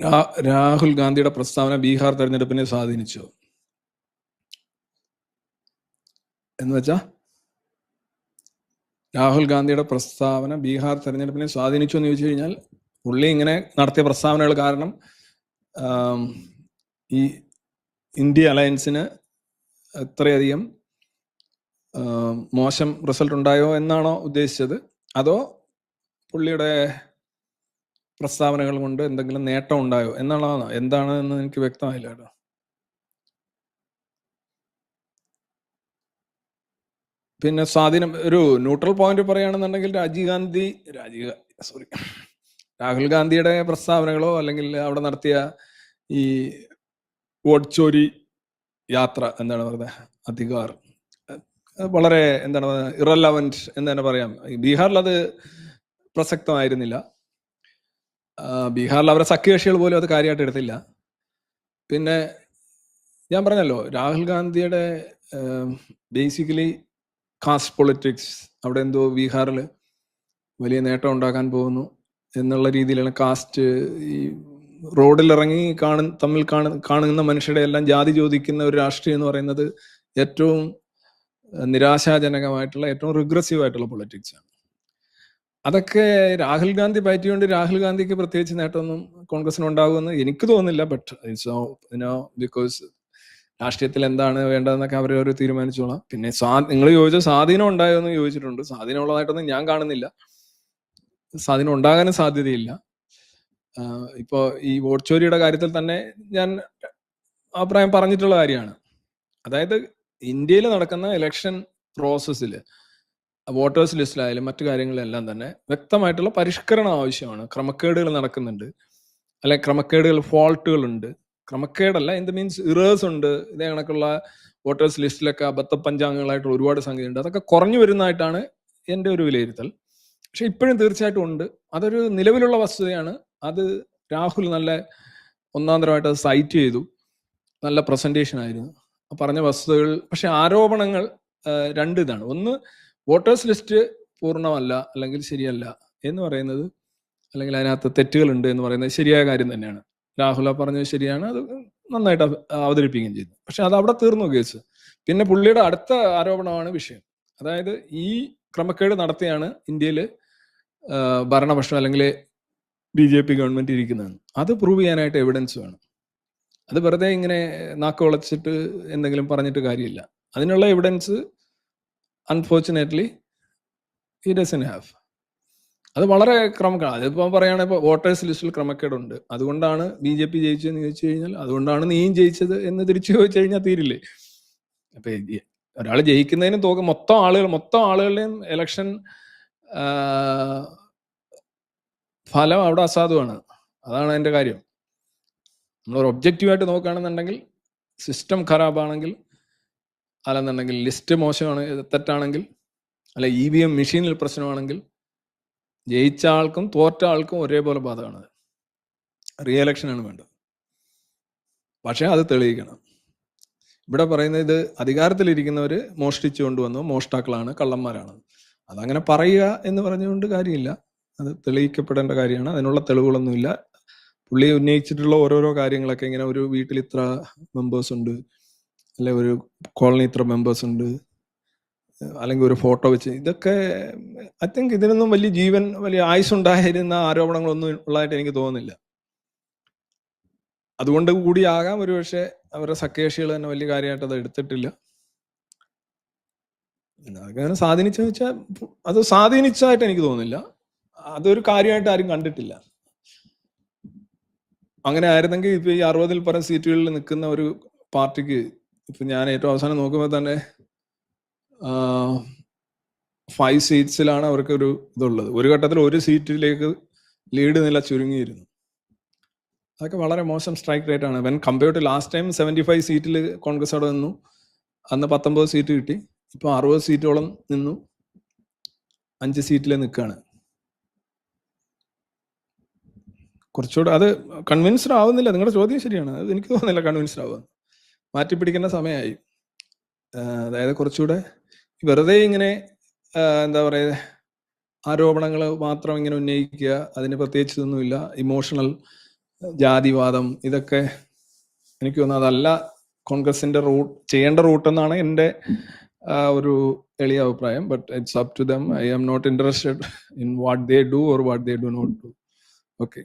രാഹുൽ ഗാന്ധിയുടെ പ്രസ്താവന ബീഹാർ തെരഞ്ഞെടുപ്പിനെ സ്വാധീനിച്ചു? എന്ന് വെച്ചാ രാഹുൽ ഗാന്ധിയുടെ പ്രസ്താവന ബീഹാർ തെരഞ്ഞെടുപ്പിനെ സ്വാധീനിച്ചു എന്ന് ചോദിച്ചു കഴിഞ്ഞാൽ പുള്ളി ഇങ്ങനെ നടത്തിയ പ്രസ്താവനകൾ കാരണം ഈ ഇന്ത്യ അലയൻസിന് എത്രയധികം മോശം റിസൾട്ട് ഉണ്ടായോ എന്നാണോ ഉദ്ദേശിച്ചത്? അതോ പുള്ളിയുടെ പ്രസ്താവനകൾ കൊണ്ട് എന്തെങ്കിലും നേട്ടം ഉണ്ടായോ? എന്നുള്ളതാണ് എന്താണ് എന്ന് എനിക്ക് വ്യക്തമായില്ല കേട്ടോ. പിന്നെ സ്വാധീനം ഒരു ന്യൂട്രൽ പോയിന്റ് പറയുകയാണെന്നുണ്ടെങ്കിൽ രാജീവ് ഗാന്ധി രാജീവ് സോറി രാഹുൽ ഗാന്ധിയുടെ പ്രസ്താവനകളോ അല്ലെങ്കിൽ അവിടെ നടത്തിയ ഈ വോട്ട് ചോരി യാത്ര എന്താണ് പറയുന്നത് അധികാർ. വളരെ എന്താണ് ഇറലവന്റ് എന്ന് തന്നെ പറയാം. ബീഹാറിൽ അത് പ്രസക്തമായിരുന്നില്ല. ബീഹാറിൽ അവരെ സഖ്യകക്ഷികൾ പോലും അത് കാര്യമായിട്ട് എടുത്തില്ല. പിന്നെ ഞാൻ പറഞ്ഞല്ലോ രാഹുൽ ഗാന്ധിയുടെ ബേസിക്കലി കാസ്റ്റ് പൊളിറ്റിക്സ് അവിടെ എന്തോ ബീഹാറിൽ വലിയ നേട്ടം ഉണ്ടാക്കാൻ പോകുന്നു എന്നുള്ള രീതിയിലാണ് കാസ്റ്റ് ഈ റോഡിലിറങ്ങി കാണു തമ്മിൽ കാണു കാണുന്ന മനുഷ്യരുടെ എല്ലാം ജാതി ചോദിക്കുന്ന ഒരു രാഷ്ട്രീയം എന്ന് പറയുന്നത് ഏറ്റവും നിരാശാജനകമായിട്ടുള്ള ഏറ്റവും റിഗ്രസീവ് ആയിട്ടുള്ള പൊളിറ്റിക്സ് ആണ്. അതൊക്കെ രാഹുൽ ഗാന്ധി പറ്റിയോണ്ട് രാഹുൽ ഗാന്ധിക്ക് പ്രത്യേകിച്ച് നേട്ടമൊന്നും കോൺഗ്രസിന് ഉണ്ടാകുമെന്ന് എനിക്ക് തോന്നുന്നില്ല ബട്ട് നോ ബിക്കോസ് രാഷ്ട്രീയത്തിൽ എന്താണ് വേണ്ടതെന്നൊക്കെ അവർ ഒരു തീരുമാനിച്ചോളാം. പിന്നെ സ്വാ നിങ്ങൾ ചോദിച്ച സ്വാധീനം ഉണ്ടായോ എന്ന് ചോദിച്ചിട്ടുണ്ട്. സ്വാധീനം ഉള്ളതായിട്ടൊന്നും ഞാൻ കാണുന്നില്ല. സ്വാധീനം ഉണ്ടാകാനും സാധ്യതയില്ല. ഇപ്പോൾ ഇപ്പോ ഈ വോട്ട് ചോരിയുടെ കാര്യത്തിൽ തന്നെ ഞാൻ അഭിപ്രായം പറഞ്ഞിട്ടുള്ള കാര്യമാണ്. അതായത് ഇന്ത്യയിൽ നടക്കുന്ന ഇലക്ഷൻ പ്രോസസ്സിൽ വോട്ടേഴ്സ് ലിസ്റ്റിലായാലും മറ്റു കാര്യങ്ങളിലെല്ലാം തന്നെ വ്യക്തമായിട്ടുള്ള പരിഷ്കരണം ആവശ്യമാണ്. ക്രമക്കേടുകൾ നടക്കുന്നുണ്ട്. അല്ലെ ക്രമക്കേടുകൾ ഫോൾട്ടുകൾ ഉണ്ട് ക്രമക്കേടല്ല ദ മീൻസ് ഇറേഴ്സ് ഉണ്ട്. ഇതേ കണക്കുള്ള വോട്ടേഴ്സ് ലിസ്റ്റിലൊക്കെ അബദ്ധ പഞ്ചാംഗങ്ങളായിട്ടുള്ള ഒരുപാട് സംഗതിയുണ്ട് അതൊക്കെ കുറഞ്ഞു വരുന്നതായിട്ടാണ് എന്റെ ഒരു വിലയിരുത്തൽ. പക്ഷെ ഇപ്പോഴും തീർച്ചയായിട്ടും ഉണ്ട്. അതൊരു നിലവിലുള്ള വസ്തുതയാണ്. അത് രാഹുൽ നല്ല ഒന്നാന്തരമായിട്ട് അത് സൈറ്റ് ചെയ്തു. നല്ല പ്രസന്റേഷൻ ആയിരുന്നു. പറഞ്ഞ വസ്തുതകൾ പക്ഷെ ആരോപണങ്ങൾ രണ്ട് ഇതാണ്. ഒന്ന് വോട്ടേഴ്സ് ലിസ്റ്റ് പൂർണമല്ല അല്ലെങ്കിൽ ശരിയല്ല എന്ന് പറയുന്നത് അല്ലെങ്കിൽ അതിനകത്ത് തെറ്റുകളുണ്ട് എന്ന് പറയുന്നത് ശരിയായ കാര്യം തന്നെയാണ്. രാഹുല പറഞ്ഞത് ശരിയാണ്. അത് നന്നായിട്ട് അവ- അവതരിപ്പിക്കുകയും ചെയ്തു. പക്ഷെ അത് അവിടെ തീർന്നു കേസ്. പിന്നെ പുള്ളിയുടെ അടുത്ത ആരോപണമാണ് വിഷയം. അതായത് ഈ ക്രമക്കേട് നടത്തിയാണ് ഇന്ത്യയിൽ ഭരണപക്ഷം അല്ലെങ്കിൽ ബി ജെ പി ഗവൺമെന്റ് ഇരിക്കുന്നതെന്ന് അത് പ്രൂവ് ചെയ്യാനായിട്ട് എവിഡൻസ് വേണം. അത് വെറുതെ ഇങ്ങനെ നാക്ക് വളച്ചിട്ട് എന്തെങ്കിലും പറഞ്ഞിട്ട് കാര്യമില്ല. അതിനുള്ള evidence unfortunately he doesn't have അത് വളരെ ക്രമക്കേട് അതിപ്പോൾ പറയുകയാണെങ്കിൽ ഇപ്പോൾ വോട്ടേഴ്സ് ലിസ്റ്റിൽ ക്രമക്കേടുണ്ട് അതുകൊണ്ടാണ് ബി ജെ പി ജയിച്ചതെന്ന് ചോദിച്ചു കഴിഞ്ഞാൽ അതുകൊണ്ടാണ് നീയും ജയിച്ചത് എന്ന് തിരിച്ചു ചോദിച്ചു കഴിഞ്ഞാൽ തീരില്ലേ? അപ്പൊ ഒരാൾ ജയിക്കുന്നതിന് തോക്കും മൊത്തം ആളുകൾ മൊത്തം ആളുകളുടെയും ഇലക്ഷൻ ഫലം അവിടെ അസാധുവാണ്. അതാണ് അതിന്റെ കാര്യം. നമ്മളൊരു ഒബ്ജക്റ്റീവായിട്ട് നോക്കുകയാണെന്നുണ്ടെങ്കിൽ സിസ്റ്റം ഖരാബാണെങ്കിൽ അല്ലെന്നുണ്ടെങ്കിൽ ലിസ്റ്റ് മോശമാണ് തെറ്റാണെങ്കിൽ അല്ല ഇ വി എം മെഷീനിൽ പ്രശ്നമാണെങ്കിൽ ജയിച്ച ആൾക്കും തോറ്റ ആൾക്കും ഒരേപോലെ ബാധകമാണ് റീ എലക്ഷനാണ് വേണ്ടത്. പക്ഷേ അത് തെളിയിക്കണം. ഇവിടെ പറയുന്നത് ഇത് അധികാരത്തിലിരിക്കുന്നവർ മോഷ്ടിച്ചു കൊണ്ടുവന്നു മോഷ്ടാക്കളാണ് കള്ളന്മാരാണ്. അതങ്ങനെ പറയുക എന്ന് പറഞ്ഞുകൊണ്ട് കാര്യമില്ല. അത് തെളിയിക്കപ്പെടേണ്ട കാര്യമാണ്. അതിനുള്ള തെളിവുകളൊന്നുമില്ല. പുള്ളി ഉന്നയിച്ചിട്ടുള്ള ഓരോരോ കാര്യങ്ങളൊക്കെ ഇങ്ങനെ ഒരു വീട്ടിൽ ഇത്ര മെമ്പേഴ്സ് ഉണ്ട്. അല്ലെ ഒരു കോളനി ഇത്ര മെമ്പേഴ്സ് ഉണ്ട്. അല്ലെങ്കിൽ ഒരു ഫോട്ടോ വെച്ച്. ഇതൊക്കെ ഐ തിങ്ക് ഇതിനൊന്നും വലിയ ജീവൻ വലിയ ആയുസ് ഉണ്ടായിരുന്ന ആരോപണങ്ങളൊന്നും ഉള്ളതായിട്ട് എനിക്ക് തോന്നുന്നില്ല. അതുകൊണ്ട് കൂടിയാകാം ഒരുപക്ഷെ അവരുടെ സഖ്യകക്ഷികൾ തന്നെ വലിയ കാര്യമായിട്ട് അത് എടുത്തിട്ടില്ല. അങ്ങനെ സ്വാധീനിച്ചു വെച്ചാൽ അത് സ്വാധീനിച്ചതായിട്ട് എനിക്ക് തോന്നുന്നില്ല. അതൊരു കാര്യമായിട്ട് ആരും കണ്ടിട്ടില്ല. അങ്ങനെ ആയിരുന്നെങ്കിൽ ഇപ്പൊ ഈ അറുപതിൽ പരം സീറ്റുകളിൽ നിൽക്കുന്ന ഒരു പാർട്ടിക്ക് ഇപ്പൊ ഞാൻ ഏറ്റവും അവസാനം നോക്കുമ്പോൾ തന്നെ ഫൈവ് സീറ്റ്സിലാണ് അവർക്ക് ഒരു ഇതുള്ളത്. ഒരു ഘട്ടത്തിൽ ഒരു സീറ്റിലേക്ക് ലീഡ് നില ചുരുങ്ങിയിരുന്നു. അതൊക്കെ വളരെ മോശം സ്ട്രൈക്ക് റേറ്റ് ആണ്. When compare to last time seventy five സീറ്റിൽ കോൺഗ്രസ് അവിടെ നിന്നു. അന്ന് പത്തൊമ്പത് സീറ്റ് കിട്ടി. ഇപ്പൊ അറുപത് സീറ്റോളം നിന്നു. അഞ്ച് സീറ്റിൽ നിൽക്കുകയാണ് കുറച്ചുകൂടെ അത് കൺവിൻസ്ഡ് ആവുന്നില്ല. നിങ്ങളുടെ ചോദ്യം ശരിയാണ്. അത് എനിക്ക് തോന്നുന്നില്ല കൺവിൻസ്ഡ് ആവുക. മാറ്റി പിടിക്കേണ്ട സമയമായി അതായത് കുറച്ചുകൂടെ വെറുതെ ഇങ്ങനെ എന്താ പറയുക ആരോപണങ്ങൾ മാത്രം ഇങ്ങനെ ഉന്നയിക്കുക അതിന് പ്രത്യേകിച്ചൊന്നുമില്ല ഇമോഷണൽ ജാതിവാദം ഇതൊക്കെ എനിക്ക് തോന്നുന്നു അതല്ല കോൺഗ്രസിന്റെ റൂട്ട് ചെയ്യേണ്ട റൂട്ട് എന്നാണ് എന്റെ ഒരു എളിയ അഭിപ്രായം. But it's up to them I am not interested in what they do or what they do not do okay